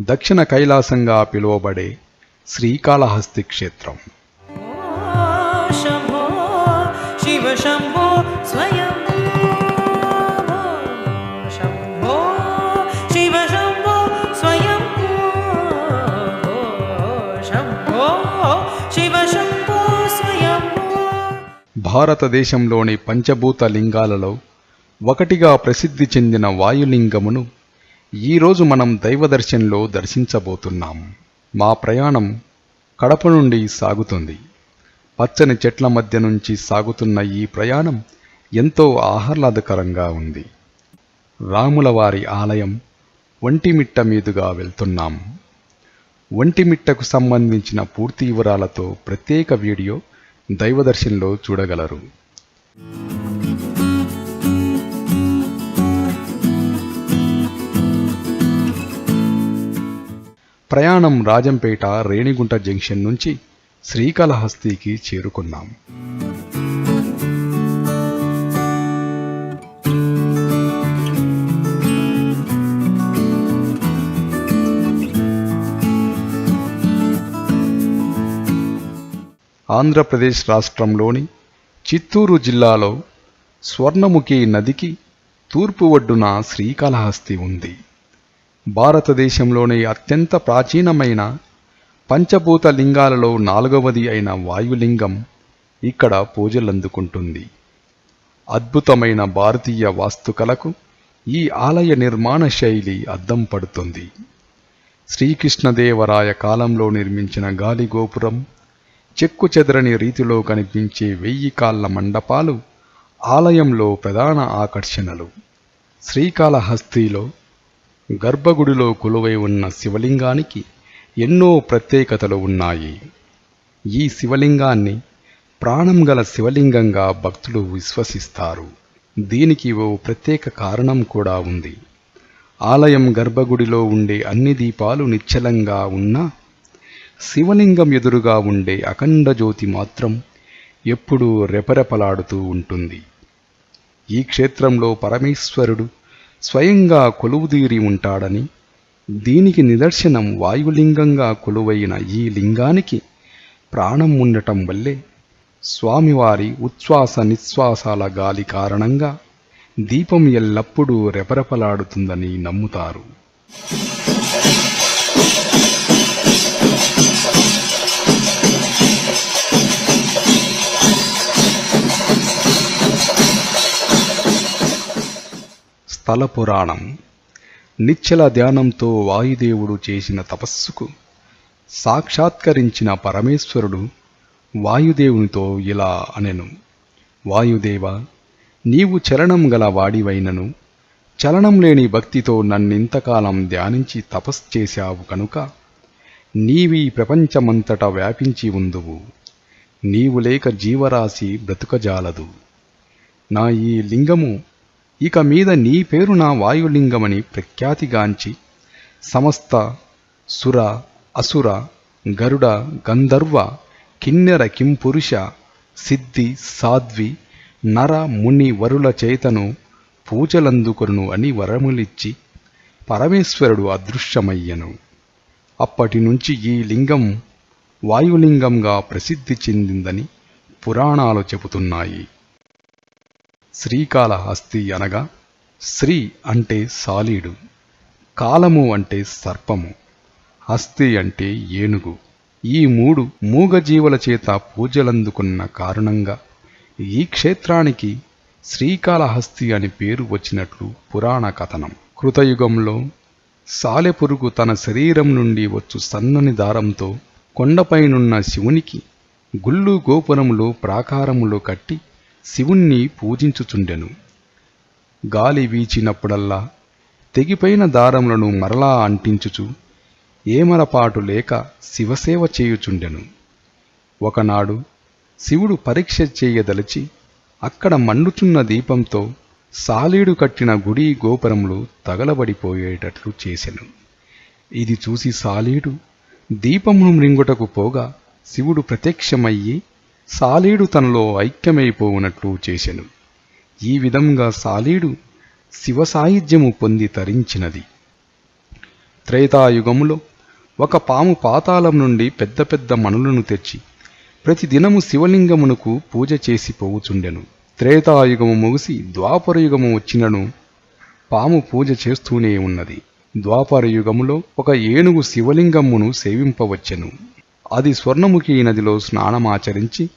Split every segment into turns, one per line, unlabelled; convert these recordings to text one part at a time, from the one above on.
దక్షిణ కైలాసంగా పిలువబడే శ్రీకాళహస్తి క్షేత్రం. భారతదేశంలోని పంచభూత లింగాలలో ఒకటిగా ప్రసిద్ధి చెందిన వాయులింగమును ఈరోజు మనం దైవదర్శన్లో దర్శించబోతున్నాం. మా ప్రయాణం కడప నుండి సాగుతుంది. పచ్చని చెట్ల మధ్య నుంచి సాగుతున్న ఈ ప్రయాణం ఎంతో ఆహ్లాదకరంగా ఉంది. రాములవారి ఆలయం ఒంటిమిట్ట మీదుగా వెళ్తున్నాం. ఒంటిమిట్టకు సంబంధించిన పూర్తి వివరాలతో ప్రత్యేక వీడియో దైవదర్శన్లో చూడగలరు. ప్రయాణం రాజంపేట రేణిగుంట జంక్షన్ నుంచి శ్రీకాళహస్తికి చేరుకున్నాం. ఆంధ్రప్రదేశ్ రాష్ట్రంలోని చిత్తూరు జిల్లాలో స్వర్ణముఖి నదికి తూర్పు ఒడ్డున శ్రీకాళహస్తి ఉంది. భారతదేశంలోని అత్యంత ప్రాచీనమైన పంచభూత లింగాలలో నాలుగవది అయిన వాయులింగం ఇక్కడ పూజలందుకుంటుంది. అద్భుతమైన భారతీయ వాస్తుకలకు ఈ ఆలయ నిర్మాణ శైలి అద్దం పడుతుంది. శ్రీకృష్ణదేవరాయ కాలంలో నిర్మించిన గాలిగోపురం చెక్కు చెదరని రీతిలో కనిపించే వెయ్యి కాళ్ళ మండపాలు ఆలయంలో ప్రధాన ఆకర్షణలు. శ్రీకాళహస్తిలో గర్భగుడిలో కొలువై ఉన్న శివలింగానికి ఎన్నో ప్రత్యేకతలు ఉన్నాయి. ఈ శివలింగాన్ని ప్రాణం గల శివలింగంగా భక్తులు విశ్వసిస్తారు. దీనికి ఓ ప్రత్యేక కారణం కూడా ఉంది. ఆలయం గర్భగుడిలో ఉండే అన్ని దీపాలు నిశ్చలంగా ఉన్నా శివలింగం ఎదురుగా ఉండే అఖండ జ్యోతి మాత్రం ఎప్పుడూ రెపరెపలాడుతూ ఉంటుంది. ఈ క్షేత్రంలో పరమేశ్వరుడు స్వయంగా కొలువుదీరి ఉంటాడని దీనికి నిదర్శనం వాయులింగంగా కొలువైన ఈ లింగానికి ప్రాణం ఉండటం వల్లే స్వామివారి ఉచ్ఛ్వాస నిశ్వాసాల గాలి కారణంగా దీపం ఎల్లప్పుడూ రెపరెపలాడుతుందని నమ్ముతారు. స్థలపురాణం నిశ్చల ధ్యానంతో వాయుదేవుడు చేసిన తపస్సుకు సాక్షాత్కరించిన పరమేశ్వరుడు వాయుదేవునితో ఇలా అనెను. వాయుదేవ నీవు చలనం గల వాడివైనను చలనం లేని భక్తితో నన్నింతకాలం ధ్యానించి తపస్సు చేశావు కనుక నీవీ ప్రపంచమంతటా వ్యాపించి ఉందువు. నీవు లేక జీవరాశి బ్రతుకజాలదు. నా ఈ లింగము ఇక మీద నీ పేరు నా వాయులింగమని ప్రఖ్యాతిగాంచి సమస్త సుర అసుర గరుడ గంధర్వ కిన్నెర కింపురుష సిద్ధి సాధ్వి నర ముని వరుల చేతను పూజలందుకొను అని వరములిచ్చి పరమేశ్వరుడు అదృశ్యమయ్యను. అప్పటి నుంచి ఈ లింగం వాయులింగంగా ప్రసిద్ధి చెందిందని పురాణాలు చెబుతున్నాయి. శ్రీకాళహస్తి అనగా శ్రీ అంటే సాలీడు కాలము అంటే సర్పము హస్తి అంటే ఏనుగు. ఈ మూడు మూగజీవుల చేత పూజలందుకున్న కారణంగా ఈ క్షేత్రానికి శ్రీకాళహస్తి అని పేరు వచ్చినట్లు పురాణ కథనం. కృతయుగంలో సాలెపురుగు తన శరీరం నుండి వచ్చు సన్నని దారంతో కొండపైనున్న శివునికి గుళ్ళు గోపురములు ప్రాకారములు కట్టి శివుణ్ణి పూజించుచుండెను. గాలి వీచినప్పుడల్లా తెగిపోయిన దారములను మరలా అంటించుచు ఏమరపాటు లేక శివసేవ చేయుచుండెను. ఒకనాడు శివుడు పరీక్ష చేయదలిచి అక్కడ మండుచున్న దీపంతో సాలీడు కట్టిన గుడి గోపురములు తగలబడిపోయేటట్లు చేసెను. ఇది చూసి సాలీడు దీపమును మృంగుటకు పోగా శివుడు ప్రత్యక్షమయ్యి సాలీడు తనలో ఐక్యమైపోవునట్లు చేసెను. ఈ విధంగా సాలీడు శివ సాహిత్యము పొంది తరించినది. త్రేతాయుగములో ఒక పాము పాతాళం నుండి పెద్ద పెద్ద మనులను తెచ్చి ప్రతిదినము శివలింగమునకు పూజ చేసి పోవుచుండెను. త్రేతాయుగము ముగిసి ద్వాపరయుగము వచ్చినను పాము పూజ చేస్తూనే ఉన్నది. ద్వాపరయుగములో ఒక ఏనుగు శివలింగమును సేవింపవచ్చెను. అది స్వర్ణముఖి నదిలో స్నానమాచరించి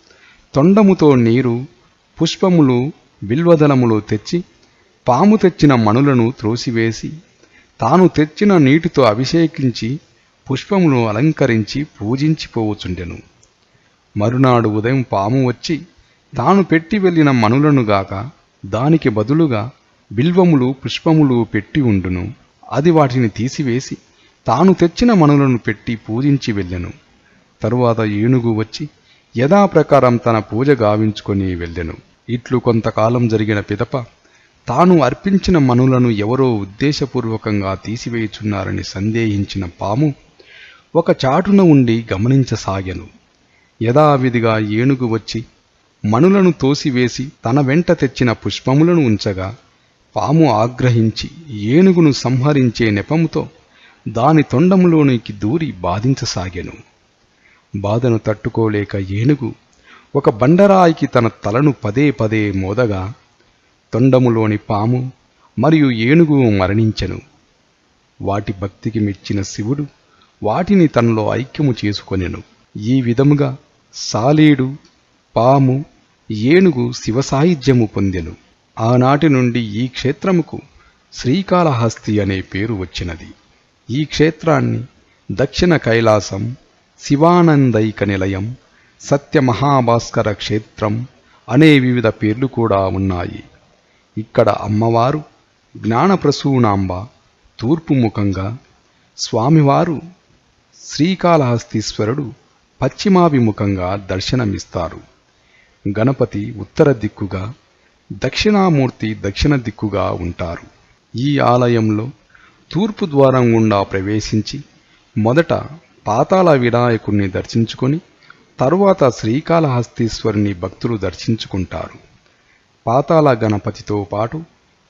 తొండముతో నీరు పుష్పములు బిల్వదలములు తెచ్చి పాము తెచ్చిన మణులను త్రోసివేసి తాను తెచ్చిన నీటితో అభిషేకించి పుష్పములు అలంకరించి పూజించిపోవచుండెను మరునాడు ఉదయం పాము వచ్చి తాను పెట్టి వెళ్ళిన మనులను గాక దానికి బదులుగా బిల్వములు పుష్పములు పెట్టి ఉండును. అది వాటిని తీసివేసి తాను తెచ్చిన మనులను పెట్టి పూజించి వెళ్ళెను. తరువాత ఏనుగు వచ్చి యథాప్రకారం తన పూజ గావించుకొని వెళ్ళెను. ఇట్లు కొంతకాలం జరిగిన పిదప తాను అర్పించిన మనులను ఎవరో ఉద్దేశపూర్వకంగా తీసివేయుచున్నారని సందేహించిన పాము ఒక చాటున ఉండి గమనించసాగెను. యథావిధిగా ఏనుగు వచ్చి మణులను తోసివేసి తన వెంట తెచ్చిన పుష్పములను ఉంచగా పాము ఆగ్రహించి ఏనుగును సంహరించే నెపముతో దాని తొండములోనికి దూరి బాధించసాగెను. బాధను తట్టుకోలేక ఏనుగు ఒక బండరాయికి తన తలను పదే పదే మోదగా తొండములోని పాము మరియు ఏనుగు మరణించెను. వాటి భక్తికి మెచ్చిన శివుడు వాటిని తనలో ఐక్యము చేసుకొనెను. ఈ విధముగా సాలీడు పాము ఏనుగు శివసాయుధ్యము పొందెను. ఆనాటి నుండి ఈ క్షేత్రముకు శ్రీకాళహస్తి అనే పేరు వచ్చినది. ఈ క్షేత్రాన్ని దక్షిణ కైలాసం శివానందైక నిలయం సత్యమహాభాస్కర క్షేత్రం అనే వివిధ పేర్లు కూడా ఉన్నాయి. ఇక్కడ అమ్మవారు జ్ఞానప్రసూనాంబ తూర్పు ముఖంగా స్వామివారు శ్రీకాళహస్తీశ్వరుడు పశ్చిమాభిముఖంగా దర్శనమిస్తారు. గణపతి ఉత్తర దిక్కుగా దక్షిణామూర్తి దక్షిణ దిక్కుగా ఉంటారు. ఈ ఆలయంలో తూర్పు ద్వారం గుండా ప్రవేశించి మొదట పాతాళ వినాయకుణ్ణి దర్శించుకొని తరువాత శ్రీకాళహస్తీశ్వరుని భక్తులు దర్శించుకుంటారు. పాతాళ గణపతితో పాటు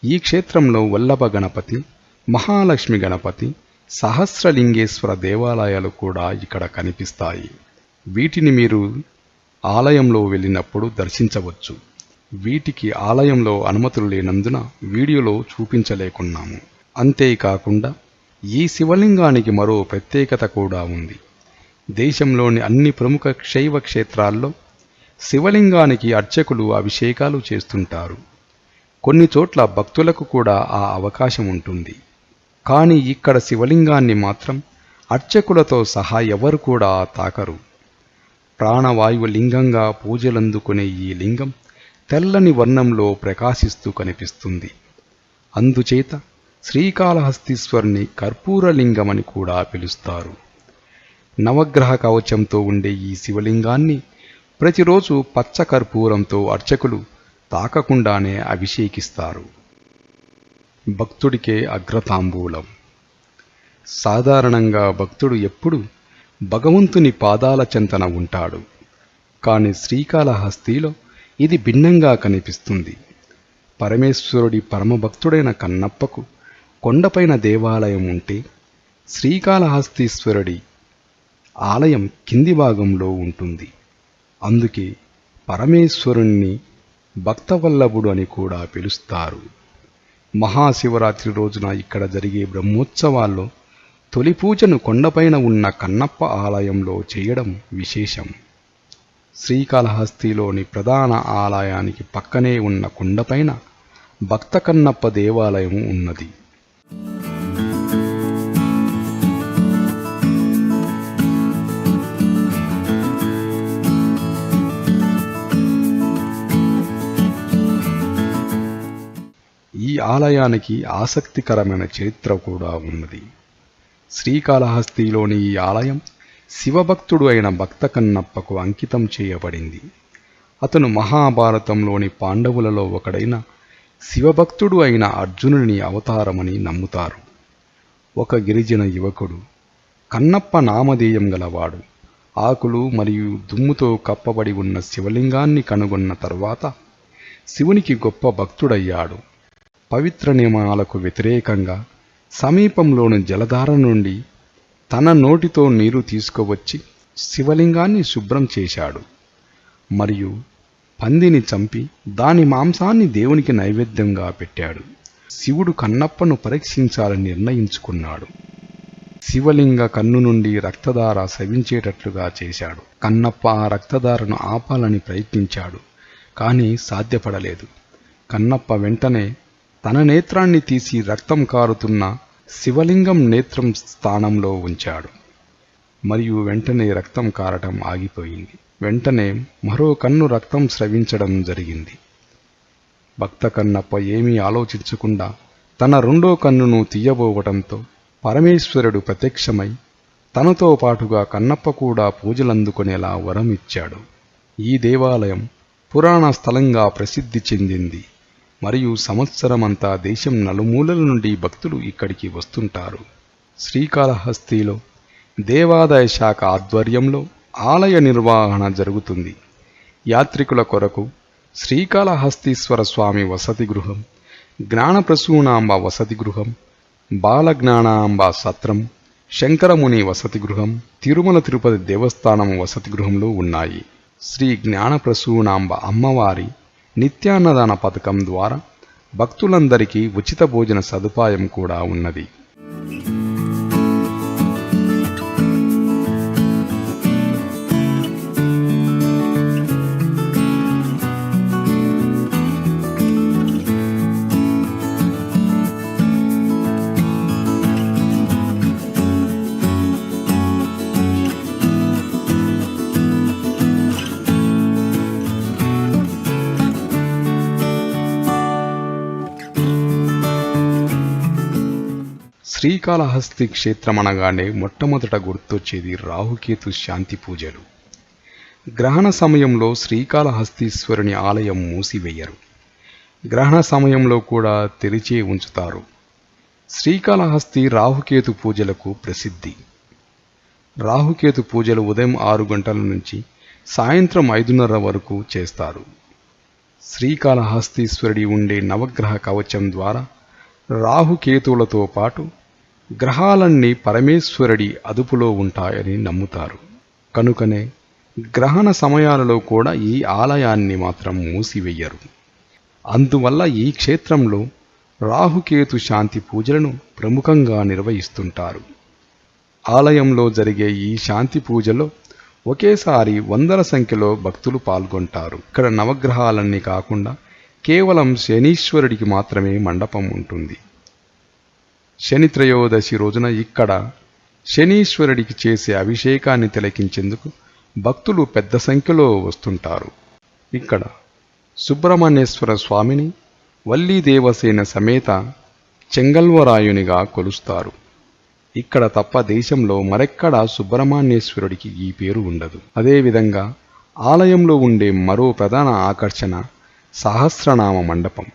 ఈ క్షేత్రంలో వల్లభ గణపతి మహాలక్ష్మి గణపతి సహస్రలింగేశ్వర దేవాలయాలు కూడా ఇక్కడ కనిపిస్తాయి. వీటిని మీరు ఆలయంలో వెళ్ళినప్పుడు దర్శించవచ్చు. వీటికి ఆలయంలో అనుమతులు లేనందున వీడియోలో చూపించలేకున్నాము. అంతేకాకుండా ఈ శివలింగానికి మరో ప్రత్యేకత కూడా ఉంది. దేశంలోని అన్ని ప్రముఖ శైవ క్షేత్రాల్లో శివలింగానికి అర్చకులు అభిషేకాలు చేస్తుంటారు. కొన్ని చోట్ల భక్తులకు కూడా ఆ అవకాశం ఉంటుంది. కానీ ఇక్కడ శివలింగాన్ని మాత్రం అర్చకులతో సహా ఎవరు కూడా తాకరు. ప్రాణవాయువు లింగంగా పూజలందుకునే ఈ లింగం తెల్లని వర్ణంలో ప్రకాశిస్తూ కనిపిస్తుంది. అందుచేత శ్రీకాళహస్తీశ్వరుని కర్పూరలింగమని కూడా పిలుస్తారు. నవగ్రహ కవచంతో ఉండే ఈ శివలింగాన్ని ప్రతిరోజు పచ్చ కర్పూరంతో అర్చకులు తాకకుండానే అభిషేకిస్తారు. భక్తుడికే అగ్రతాంబూలం. సాధారణంగా భక్తుడు ఎప్పుడు భగవంతుని పాదాల చెంతన ఉంటాడు. కాని శ్రీకాళహస్తిలో ఇది భిన్నంగా కనిపిస్తుంది. పరమేశ్వరుడి పరమభక్తుడైన కన్నప్పకు కొండపైన దేవాలయం ఉంటే శ్రీకాళహస్తీశ్వరుడి ఆలయం కింది భాగంలో ఉంటుంది. అందుకే పరమేశ్వరుణ్ణి భక్తవల్లభుడు అని కూడా పిలుస్తారు. మహాశివరాత్రి రోజున ఇక్కడ జరిగే బ్రహ్మోత్సవాల్లో తొలి పూజను కొండపైన ఉన్న కన్నప్ప ఆలయంలో చేయడం విశేషం. శ్రీకాళహస్తిలోని ప్రధాన ఆలయానికి పక్కనే ఉన్న కొండపైన భక్త కన్నప్ప దేవాలయం ఉన్నది. ఈ ఆలయానికి ఆసక్తికరమైన చరిత్ర కూడా ఉన్నది. శ్రీకాళహస్తిలోని ఈ ఆలయం శివభక్తుడు అయిన భక్త కన్నప్పకు అంకితం చేయబడింది. అతను మహాభారతంలోని పాండవులలో ఒకడైన శివభక్తుడు అయిన అర్జునుని అవతారమని నమ్ముతారు. ఒక గిరిజన యువకుడు కన్నప్ప నామధేయం గలవాడు ఆకులు మరియు దుమ్ముతో కప్పబడి ఉన్న శివలింగాన్ని కనుగొన్న తరువాత శివునికి గొప్ప భక్తుడయ్యాడు. పవిత్ర నియమాలకు వ్యతిరేకంగా సమీపంలోని జలధార నుండి తన నోటితో నీరు తీసుకువచ్చి శివలింగాన్ని శుభ్రం చేశాడు. మరియు పందిని చంపి దాని మాంసాన్ని దేవునికి నైవేద్యంగా పెట్టాడు. శివుడు కన్నప్పను పరీక్షించాలని నిర్ణయించుకున్నాడు. శివలింగ కన్ను నుండి రక్తధార సవించేటట్లుగా చేశాడు. కన్నప్ప ఆ రక్తధారను ఆపాలని ప్రయత్నించాడు కానీ సాధ్యపడలేదు. కన్నప్ప వెంటనే తన నేత్రాన్ని తీసి రక్తం కారుతున్న శివలింగం నేత్రం స్థానంలో ఉంచాడు. మరియు వెంటనే రక్తం కారటం ఆగిపోయింది. వెంటనే మరో కన్ను రక్తం స్రవించడం జరిగింది. భక్త కన్నప్ప ఏమీ ఆలోచించకుండా తన రెండో కన్నును తీయబోవటంతో పరమేశ్వరుడు ప్రత్యక్షమై తనతో పాటుగా కన్నప్ప కూడా పూజలందుకునేలా వరం ఇచ్చాడు ఈ దేవాలయం పురాణ స్థలంగా ప్రసిద్ధి చెందింది. మరియు సంవత్సరమంతా దేశం నలుమూలల నుండి భక్తులు ఇక్కడికి వస్తుంటారు. శ్రీకాళహస్తిలో దేవాదాయ శాఖ ఆధ్వర్యంలో ఆలయ నిర్వహణ జరుగుతుంది. యాత్రికుల కొరకు శ్రీకాళహస్తీశ్వర స్వామి వసతి గృహం జ్ఞానప్రసూనాంబ వసతి గృహం బాలజ్ఞానాంబ సత్రం శంకరముని వసతి గృహం తిరుమల తిరుపతి దేవస్థానం వసతి గృహంలో ఉన్నాయి. శ్రీ జ్ఞానప్రసూనాంబ అమ్మవారి నిత్యాన్నదాన పథకం ద్వారా భక్తులందరికీ ఉచిత భోజన సదుపాయం కూడా ఉన్నది. శ్రీకాళహస్తి క్షేత్రం అనగానే మొట్టమొదట గుర్తొచ్చేది రాహుకేతు శాంతి పూజలు. గ్రహణ సమయంలో శ్రీకాళహస్తీశ్వరుని ఆలయం మూసివేయరు. గ్రహణ సమయంలో కూడా తెరిచే ఉంచుతారు. శ్రీకాళహస్తి రాహుకేతు పూజలకు ప్రసిద్ధి. రాహుకేతు పూజలు ఉదయం ఆరు గంటల నుంచి సాయంత్రం ఐదున్నర వరకు చేస్తారు. శ్రీకాళహస్తీశ్వరుడి ఉండే నవగ్రహ కవచం ద్వారా రాహుకేతువులతో పాటు గ్రహాలన్నీ పరమేశ్వరుడి అదుపులో ఉంటాయని నమ్ముతారు. కనుకనే గ్రహణ సమయాలలో కూడా ఈ ఆలయాన్ని మాత్రం మూసివెయ్యరు అందువల్ల ఈ క్షేత్రంలో రాహుకేతు శాంతి పూజలను ప్రముఖంగా నిర్వహిస్తుంటారు. ఆలయంలో జరిగే ఈ శాంతి పూజలో ఒకేసారి వందల సంఖ్యలో భక్తులు పాల్గొంటారు. ఇక్కడ నవగ్రహాలన్నీ కాకుండా కేవలం శనీశ్వరుడికి మాత్రమే మండపం ఉంటుంది. శని త్రయోదశి రోజున ఇక్కడ శనీశ్వరుడికి చేసే అభిషేకాన్ని తిలకించేందుకు భక్తులు పెద్ద సంఖ్యలో వస్తుంటారు. ఇక్కడ సుబ్రహ్మణ్యేశ్వర స్వామిని వల్లీ దేవసేన సమేత చెంగల్వరాయునిగా కొలుస్తారు. ఇక్కడ తప్ప దేశంలో మరెక్కడా సుబ్రహ్మణ్యేశ్వరుడికి ఈ పేరు ఉండదు. అదేవిధంగా ఆలయంలో ఉండే మరో ప్రధాన ఆకర్షణ సహస్రనామ మండపం.